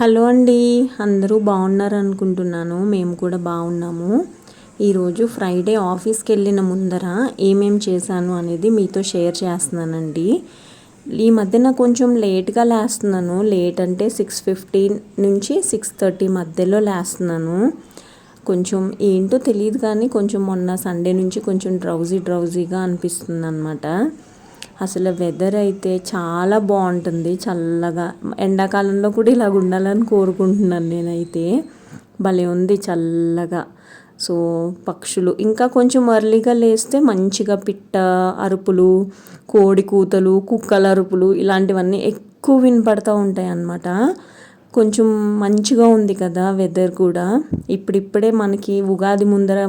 Hello అండి. అందరూ బాగున్నారు అనుకుంటున్నాను మేము కూడా బాగున్నాము. ఈరోజు ఫ్రైడే ఆఫీస్కి వెళ్ళిన ముందర ఏమేం చేశాను అనేది మీతో షేర్ చేస్తున్నానండి. ఈ మధ్యన కొంచెం లేట్గా లేస్తున్నాను. లేట్ అంటే సిక్స్ ఫిఫ్టీన్ నుంచి సిక్స్ థర్టీ మధ్యలో లేస్తున్నాను. కొంచెం ఏంటో తెలియదు కానీ కొంచెం మొన్న సండే నుంచి కొంచెం డ్రౌజీ డ్రౌజీగా అనిపిస్తుంది అనమాట అసలు వెదర్ అయితే చాలా బాగుంటుంది చల్లగా. ఎండాకాలంలో కూడా ఇలాగ ఉండాలని కోరుకుంటున్నాను నేనైతే. భలే ఉంది చల్లగా. సో పక్షులు. ఇంకా కొంచెం అర్లీగా లేస్తే మంచిగా పిట్ట అరుపులు కోడి కూతలు కుక్కల అరుపులు ఇలాంటివన్నీ ఎక్కువ వినపడుతూ ఉంటాయి అన్నమాట కొంచెం మంచిగా ఉంది కదా వెదర్ కూడా. ఇప్పుడిప్పుడే మనకి ఉగాది ముందర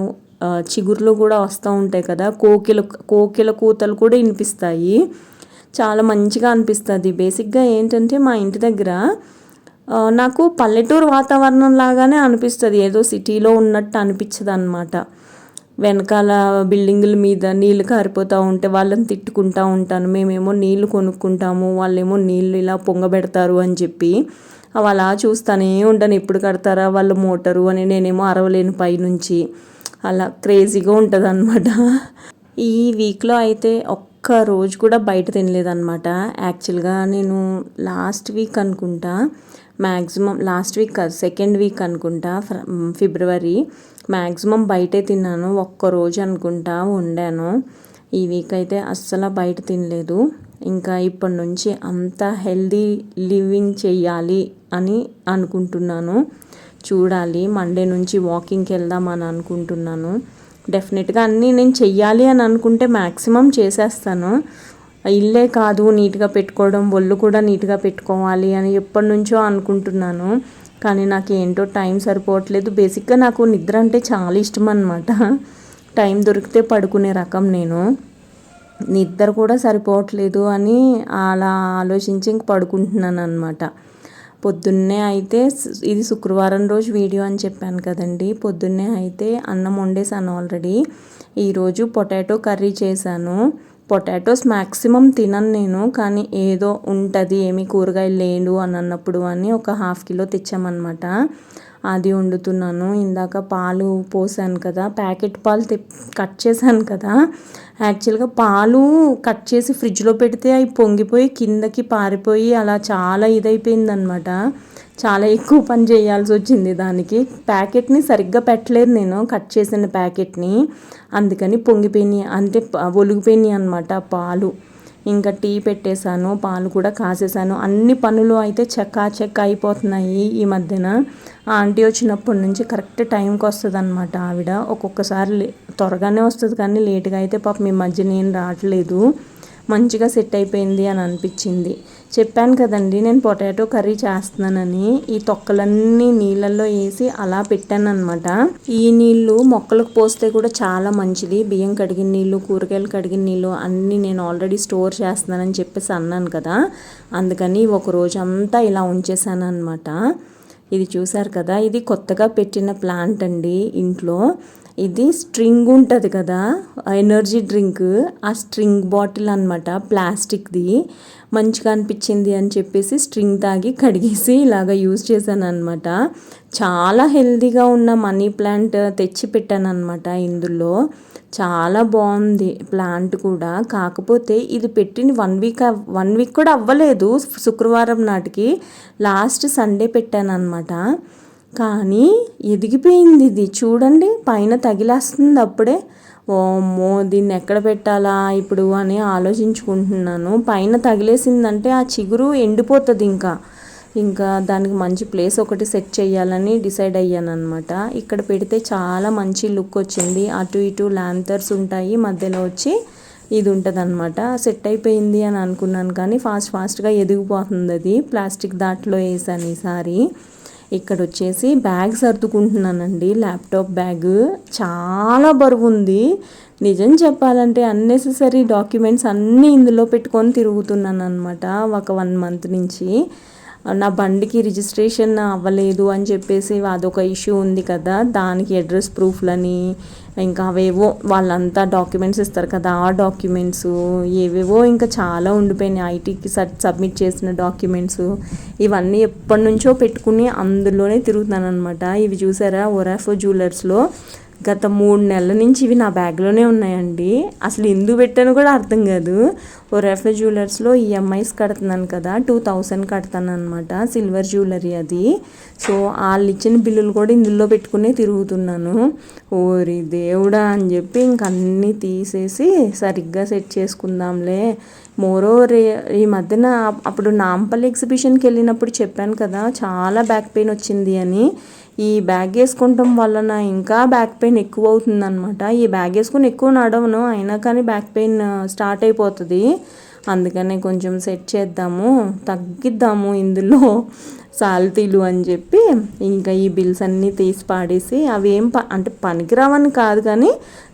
చిగుర్లు కూడా వస్తూ ఉంటాయి కదా. కోకిల కోకిల కూతలు కూడా వినిపిస్తాయి. చాలా మంచిగా అనిపిస్తుంది. బేసిక్గా ఏంటంటే మా ఇంటి దగ్గర నాకు పల్లెటూరు వాతావరణం లాగానే అనిపిస్తుంది. ఏదో సిటీలో ఉన్నట్టు అనిపించదు అనమాట వెనకాల బిల్డింగుల మీద నీళ్ళు కారిపోతూ ఉంటే వాళ్ళని తిట్టుకుంటూ ఉంటాను. మేమేమో నీళ్ళు కొనుక్కుంటాము వాళ్ళేమో నీళ్ళు ఇలా పొంగబెడతారు అని చెప్పి అవి అలా చూస్తానే ఉంటాను ఎప్పుడు కడతారా వాళ్ళు మోటరు అని నేనేమో అరవలేను పైనుంచి. అలా క్రేజీగా ఉంటుంది అనమాట ఈ వీక్లో అయితే ఒక్క రోజు కూడా బయట తినలేదన్నమాట. యాక్చువల్గా నేను లాస్ట్ వీక్ అనుకుంటా మ్యాక్సిమం లాస్ట్ వీక్ కాదు సెకండ్ వీక్ అనుకుంటా ఫిబ్రవరి మ్యాక్సిమం బయటే తిన్నాను. ఒక్క రోజు అనుకుంటా వండాను. ఈ వీక్ అయితే అస్సలు బయట తినలేదు. ఇంకా ఇప్పటి నుంచి అంత హెల్దీ లివింగ్ చెయ్యాలి అని అనుకుంటున్నాను. చూడాలి. మండే నుంచి వాకింగ్కి వెళ్దామని అనుకుంటున్నాను. డెఫినెట్గా అన్నీ నేను చెయ్యాలి అని అనుకుంటే మ్యాక్సిమం చేసేస్తాను. ఇల్లే కాదు నీట్గా పెట్టుకోవడం ఒళ్ళు కూడా నీట్గా పెట్టుకోవాలి అని ఎప్పటి నుంచో అనుకుంటున్నాను. కానీ నాకు ఏంటో టైం సరిపోవట్లేదు. బేసిక్గా నాకు నిద్ర అంటే చాలా ఇష్టం అనమాట టైం దొరికితే పడుకునే రకం నేను. నిద్ర కూడా సరిపోవట్లేదు అని అలా ఆలోచించి ఇంక పడుకుంటున్నాను అనమాట పొద్దున్నే అయితే ఇది శుక్రవారం రోజు వీడియో అని చెప్పాను కదండి. పొద్దున్నే అయితే అన్నం వండేసాను ఆల్రెడీ. ఈరోజు పొటాటో కర్రీ చేశాను. పొటాటోస్ మ్యాక్సిమం తినను నేను కానీ ఏదో ఉంటుంది ఏమి కూరగాయలు లేడు అని అన్నప్పుడు అని ఒక హాఫ్ కిలో తెచ్చామన్నమాట. అది వండుతున్నాను. ఇందాక పాలు పోసాను కదా ప్యాకెట్ పాలు తె కట్ చేశాను కదా. యాక్చువల్గా పాలు కట్ చేసి ఫ్రిడ్జ్లో పెడితే అవి పొంగిపోయి కిందకి పారిపోయి అలా చాలా ఇదైపోయిందనమాట చాలా ఎక్కువ పని చేయాల్సి వచ్చింది దానికి. ప్యాకెట్ని సరిగ్గా పెట్టలేదు నేను. కట్ చేసిన ప్యాకెట్ని. అందుకని పొంగిపోయినాయి. అంటే ఒలిగిపోయినాయి అనమాట పాలు. ఇంకా టీ పెట్టేశాను. పాలు కూడా కాసేసాను అన్ని పనులు అయితే చెక్కా చెక్క అయిపోతున్నాయి ఈ మధ్యన. ఆంటీ వచ్చినప్పటి నుంచి కరెక్ట్ టైంకి వస్తుంది అనమాట ఆవిడ. ఒక్కొక్కసారి త్వరగానే వస్తుంది కానీ లేట్గా అయితే పాప మీ మధ్య నేను రావట్లేదు. మంచిగా సెట్ అయిపోయింది అని అనిపించింది. చెప్పాను కదండి నేను పొటాటో కర్రీ చేస్తున్నానని ఈ తొక్కలన్నీ నీళ్ళల్లో వేసి అలా పెట్టాను అనమాట ఈ నీళ్ళు మొక్కలకు పోస్తే కూడా చాలా మంచిది. బియ్యం కడిగిన నీళ్ళు కూరగాయలు కడిగిన నీళ్ళు అన్నీ నేను ఆల్రెడీ స్టోర్ చేస్తున్నానని చెప్పేసి అన్నాను కదా. అందుకని ఒక రోజంతా అంతా ఇలా ఉంచేసాను అనమాట ఇది చూసారు కదా ఇది కొత్తగా పెట్టిన ప్లాంట్ అండి ఇంట్లో. ఇది స్ట్రింగ్ ఉంటుంది కదా ఎనర్జీ డ్రింక్ ఆ స్ట్రింగ్ బాటిల్ అనమాట ప్లాస్టిక్ది. మంచిగా అనిపించింది అని చెప్పేసి స్ట్రింగ్ తాగి కడిగేసి ఇలాగ యూజ్ చేశాను అనమాట చాలా హెల్తీగా ఉన్న మనీ ప్లాంట్ తెచ్చి పెట్టాను అనమాట ఇందులో. చాలా బాగుంది ప్లాంట్ కూడా. కాకపోతే ఇది పెట్టిన వన్ వీక్ వన్ వీక్ కూడా అవ్వలేదు. శుక్రవారం నాటికి లాస్ట్ సండే పెట్టాను అనమాట కానీ ఎదిగిపోయింది ఇది. చూడండి పైన తగిలేస్తుంది అప్పుడే. ఓమ్మో దీన్ని ఎక్కడ పెట్టాలా ఇప్పుడు అని ఆలోచించుకుంటున్నాను. పైన తగిలేసిందంటే ఆ చిగురు ఎండిపోతుంది ఇంకా. ఇంకా దానికి మంచి ప్లేస్ ఒకటి సెట్ చేయాలని డిసైడ్ అయ్యాను అనమాట ఇక్కడ పెడితే చాలా మంచి లుక్ వచ్చింది. అటు ఇటు ల్యాంతర్స్ ఉంటాయి మధ్యలో వచ్చి ఇది ఉంటుంది అనమాట సెట్ అయిపోయింది అని అనుకున్నాను కానీ ఫాస్ట్ ఫాస్ట్గా ఎదిగిపోతుంది అది. ప్లాస్టిక్ దాంట్లో వేసాను ఈసారి ఇక్కడ వచ్చేసి బ్యాగ్ సర్దుకుంటున్నానండి. Laptop bag. చాలా బరువు ఉంది నిజం చెప్పాలంటే అన్నెసెసరీ డాక్యుమెంట్స్ అన్నీ ఇందులో పెట్టుకొని తిరుగుతున్నాను అనమాట ఒక వన్ మంత్ నుంచి. నా బండికి రిజిస్ట్రేషన్ అవ్వలేదు అని చెప్పేసి అదొక ఇష్యూ ఉంది కదా దానికి అడ్రస్ ప్రూఫ్లని ఇంకా అవేవో వాళ్ళంతా డాక్యుమెంట్స్ ఇస్తారు కదా ఆ డాక్యుమెంట్స్ ఏవేవో ఇంకా చాలా ఉండిపోయినాయి. ఐటీకి సబ్మిట్ చేసిన డాక్యుమెంట్స్ ఇవన్నీ ఎప్పటి నుంచో పెట్టుకుని అందులోనే తిరుగుతున్నాను అనమాట ఇవి చూసారా? ఒరాఫో జ్యువెలర్స్లో గత మూడు నెలల నుంచి ఇవి నా బ్యాగ్లోనే ఉన్నాయండి. అసలు ఎందుకు పెట్టాను కూడా అర్థం కాదు. ఓ రెఫ్రె జ్యువెలర్స్లో ఈఎంఐస్ కడుతున్నాను కదా టూ థౌసండ్ కడతాను అనమాట సిల్వర్ జ్యువెలరీ అది. సో వాళ్ళు ఇచ్చిన బిల్లులు కూడా ఇందులో పెట్టుకునే తిరుగుతున్నాను. ఓరి దేవుడా అని చెప్పి ఇంకన్నీ తీసేసి సరిగ్గా సెట్ చేసుకుందాంలే. మోరో రే ఈ మధ్యన అప్పుడు నాంపల్లి ఎగ్జిబిషన్కి వెళ్ళినప్పుడు చెప్పాను కదా చాలా బ్యాక్ పెయిన్ వచ్చింది అని. ఈ బ్యాగ్ వేసుకుంటాం వలన ఇంకా బ్యాక్ పెయిన్ ఎక్కువ అవుతుంది అనమాట ఈ బ్యాగ్ వేసుకుని ఎక్కువ నడవను అయినా కానీ బ్యాక్ పెయిన్ స్టార్ట్ అయిపోతుంది. అందుకనే కొంచెం సెట్ చేద్దాము తగ్గిద్దాము ఇందులో సాల్తీలు అని చెప్పి. ఇంకా ఈ బిల్స్ అన్నీ తీసి పాడేసి అవి ఏం ప అంటే పనికిరావని కాదు కానీ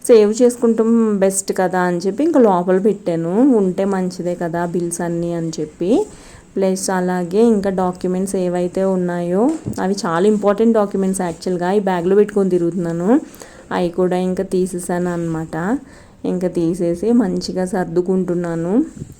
సేవ్ చేసుకుంటాం బెస్ట్ కదా అని చెప్పి ఇంకా లోపల పెట్టాను. ఉంటే మంచిదే కదా బిల్స్ అన్నీ అని చెప్పి. ప్లస్ అలాగే ఇంకా డాక్యుమెంట్స్ ఏవైతే ఉన్నాయో అవి చాలా ఇంపార్టెంట్ డాక్యుమెంట్స్ యాక్చువల్గా ఈ బ్యాగ్లో పెట్టుకొని తిరుగుతున్నాను. అవి కూడా ఇంకా తీసేసాను అనమాట ఇంకా తీసేసి మంచిగా సర్దుకుంటున్నాను.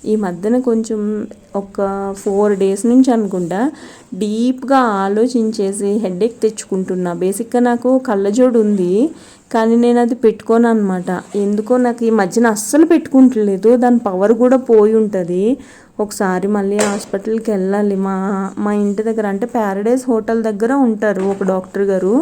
ఈ మధ్యన కొంచెం ఒక ఫోర్ డేస్ నుంచి అనుకుంటా డీప్గా ఆలోచించేసి హెడేక్ తెచ్చుకుంటున్నా. బేసిక్గా నాకు కళ్ళజోడు ఉంది కానీ నేను అది పెట్టుకోను అనమాట ఎందుకో నాకు ఈ మధ్యన అస్సలు పెట్టుకుంటలేదు. దాని పవర్ కూడా పోయి ఉంటుంది. ఒకసారి మళ్ళీ హాస్పిటల్కి వెళ్ళాలి. మా మా ఇంటి దగ్గర అంటే ప్యారడైజ్ హోటల్ దగ్గర ఉంటారు ఒక డాక్టర్ గారు.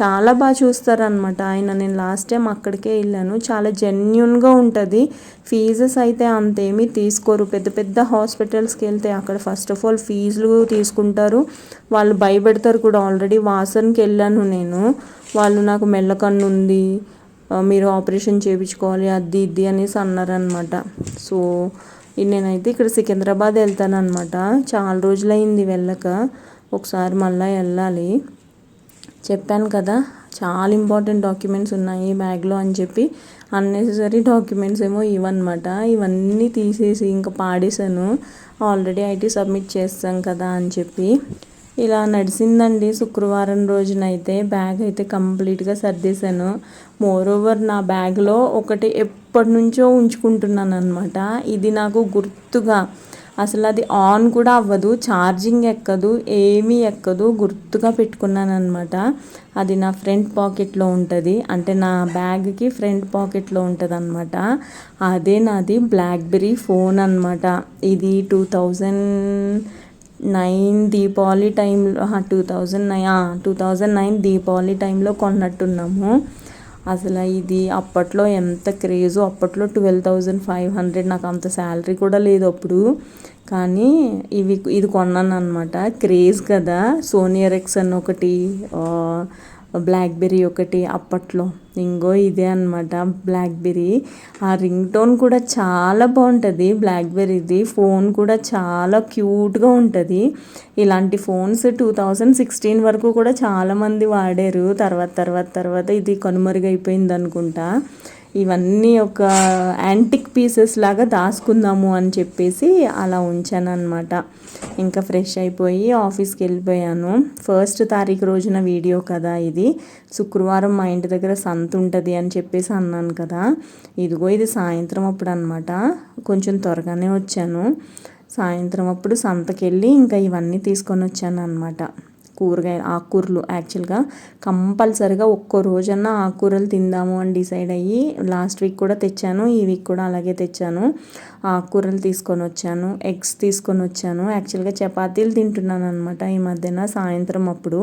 చాలా బాగా చూస్తారనమాట ఆయన నేను లాస్ట్ టైం అక్కడికే వెళ్ళాను. చాలా జెన్యున్గా ఉంటుంది. ఫీజెస్ అయితే అంతేమీ తీసుకోరు. పెద్ద పెద్ద హాస్పిటల్స్కి వెళ్తే అక్కడ ఫస్ట్ ఆఫ్ ఆల్ ఫీజులు తీసుకుంటారు. వాళ్ళు భయపెడతారు కూడా. ఆల్రెడీ వాసన్కి వెళ్ళాను నేను. వాళ్ళు నాకు మెల్లకన్ను ఉంది. మీరు ఆపరేషన్ చేయించుకోవాలి. అది ఇది అనేసి అన్నారనమాట సో నేనైతే ఇక్కడ సికింద్రాబాద్ వెళ్తాను అనమాట చాలా రోజులైంది వెళ్ళక. ఒకసారి మళ్ళీ వెళ్ళాలి. చెప్పాను కదా చాలా ఇంపార్టెంట్ డాక్యుమెంట్స్ ఉన్నాయి బ్యాగ్లో అని చెప్పి. అన్నెసరీ డాక్యుమెంట్స్ ఏమో ఇవన్నమాట. ఇవన్నీ తీసేసి ఇంకా పాడేశాను. ఆల్రెడీ ఐటీ సబ్మిట్ చేస్తాం కదా అని చెప్పి. ఇలా నడిచిందండి శుక్రవారం రోజునైతే. బ్యాగ్ అయితే కంప్లీట్గా సర్దేశాను. మోర్ ఓవర్ నా బ్యాగ్లో ఒకటి ఎప్పటి నుంచో ఉంచుకుంటున్నాను అనమాట ఇది నాకు గుర్తుగా అసలు అది ఆన్ కూడా అవ్వదు ఛార్జింగ్ ఎక్కదు ఏమీ ఎక్కదు గుర్తుగా పెట్టుకున్నాను అనమాట అది నా ఫ్రంట్ పాకెట్లో ఉంటుంది. అంటే నా బ్యాగ్కి ఫ్రంట్ పాకెట్లో ఉంటుంది అనమాట అదే నాది బ్లాక్బెర్రీ ఫోన్ అనమాట ఇది టూ థౌజండ్ నైన్ దీపావళి టైంలో two thousand nine two thousand nine Deepavali టైంలో కొన్నట్టున్నాము. అసలు ఇది అప్పట్లో ఎంత క్రేజో? అప్పట్లో ట్వెల్వ్ థౌజండ్ ఫైవ్ హండ్రెడ్ నాకు అంత శాలరీ కూడా లేదు అప్పుడు. కానీ ఇవి ఇది కొన్నాను అనమాట క్రేజ్ కదా? సోనియర్ ఎక్స్ అని ఒకటి బ్లాక్బెర్రీ ఒకటి అప్పట్లో. ఇంగో ఇదే అనమాట బ్లాక్బెర్రీ ఆ రింగ్ టోన్ కూడా చాలా బాగుంటుంది బ్లాక్బెర్రీది ఫోన్ కూడా చాలా క్యూట్గా ఉంటుంది. ఇలాంటి ఫోన్స్ టూ థౌజండ్ సిక్స్టీన్ వరకు కూడా చాలామంది వాడారు. తర్వాత తర్వాత తర్వాత ఇది కనుమరుగైపోయింది అనుకుంటా ఇవన్నీ ఒక యాంటిక్ పీసెస్ లాగా దాచుకుందాము అని చెప్పేసి అలా ఉంచాను అనమాట ఇంకా ఫ్రెష్ అయిపోయి ఆఫీస్కి వెళ్ళిపోయాను. ఫస్ట్ తారీఖు రోజున వీడియో కదా ఇది. శుక్రవారం మా ఇంటి దగ్గర సంత ఉంటుంది అని చెప్పేసి అన్నాను కదా. ఇదిగో ఇది సాయంత్రం అప్పుడు అనమాట కొంచెం త్వరగానే వచ్చాను. సాయంత్రం అప్పుడు సంతకెళ్ళి ఇంకా ఇవన్నీ తీసుకొని వచ్చాను అనమాట కూరగాయ ఆకుకూరలు యాక్చువల్గా కంపల్సరిగా ఒక్కో రోజన్నా ఆకుకూరలు తిందాము అని డిసైడ్ అయ్యి లాస్ట్ వీక్ కూడా తెచ్చాను ఈ వీక్ కూడా అలాగే తెచ్చాను. ఆకుకూరలు తీసుకొని వచ్చాను ఎగ్స్ తీసుకొని వచ్చాను. యాక్చువల్గా చపాతీలు తింటున్నాను అనమాట ఈ మధ్యన సాయంత్రం అప్పుడు.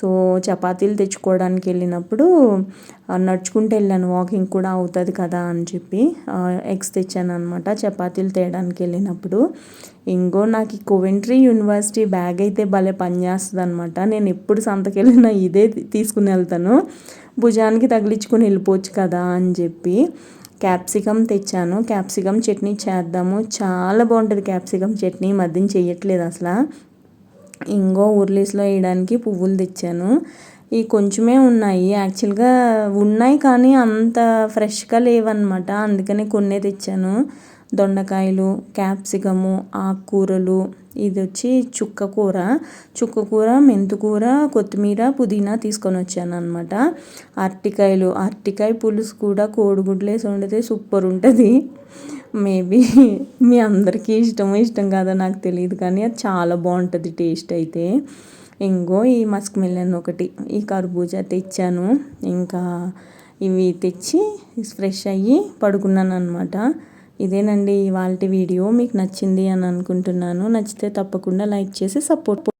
సో చపాతీలు తెచ్చుకోవడానికి వెళ్ళినప్పుడు నడుచుకుంటూ వెళ్ళాను. వాకింగ్ కూడా అవుతుంది కదా అని చెప్పి ఎగ్స్ తెచ్చాను అనమాట చపాతీలు తేయడానికి వెళ్ళినప్పుడు. ఇంకో నాకు ఈ కోవెంట్రీ యూనివర్సిటీ బ్యాగ్ అయితే భలే పనిచేస్తుంది అనమాట నేను ఎప్పుడు సంతకెళ్ళినా ఇదే తీసుకుని వెళ్తాను. భుజానికి తగిలించుకుని వెళ్ళిపోవచ్చు కదా అని చెప్పి క్యాప్సికమ్ తెచ్చాను. క్యాప్సికమ్ చట్నీ చేద్దాము. చాలా బాగుంటుంది క్యాప్సికమ్ చట్నీ. మధ్యన చేయట్లేదు అసలు. ఇంగో ఉర్లీస్లో వేయడానికి పువ్వులు తెచ్చాను. ఈ కొంచెమే ఉన్నాయి. యాక్చువల్గా ఉన్నాయి కానీ అంత ఫ్రెష్గా లేవన్నమాట. అందుకనే కొన్నే తెచ్చాను. దొండకాయలు క్యాప్సికము ఆకుకూరలు ఇది వచ్చి చుక్క కూర. చుక్క కూర మెంతుకూర కొత్తిమీర పుదీనా తీసుకొని వచ్చాను అనమాట అరటికాయలు అరటికాయ పులుసు కూడా కోడిగుడ్లు వేసి వండితే సూపర్ ఉంటుంది. మేబీ మీ అందరికీ ఇష్టమో ఇష్టం కాదో నాకు తెలియదు కానీ అది చాలా బాగుంటుంది టేస్ట్ అయితే. ఇంకో ఈ మస్క్ మిల్లన్ ఒకటి ఈ కర్బూజా తెచ్చాను. ఇంకా ఇవి తెచ్చి ఫ్రెష్ అయ్యి పడుకున్నాను అనమాట ఇదేనండి ఇవాళ వీడియో మీకు నచ్చింది అని అనుకుంటున్నాను. నచ్చితే తప్పకుండా లైక్ చేసి సపోర్ట్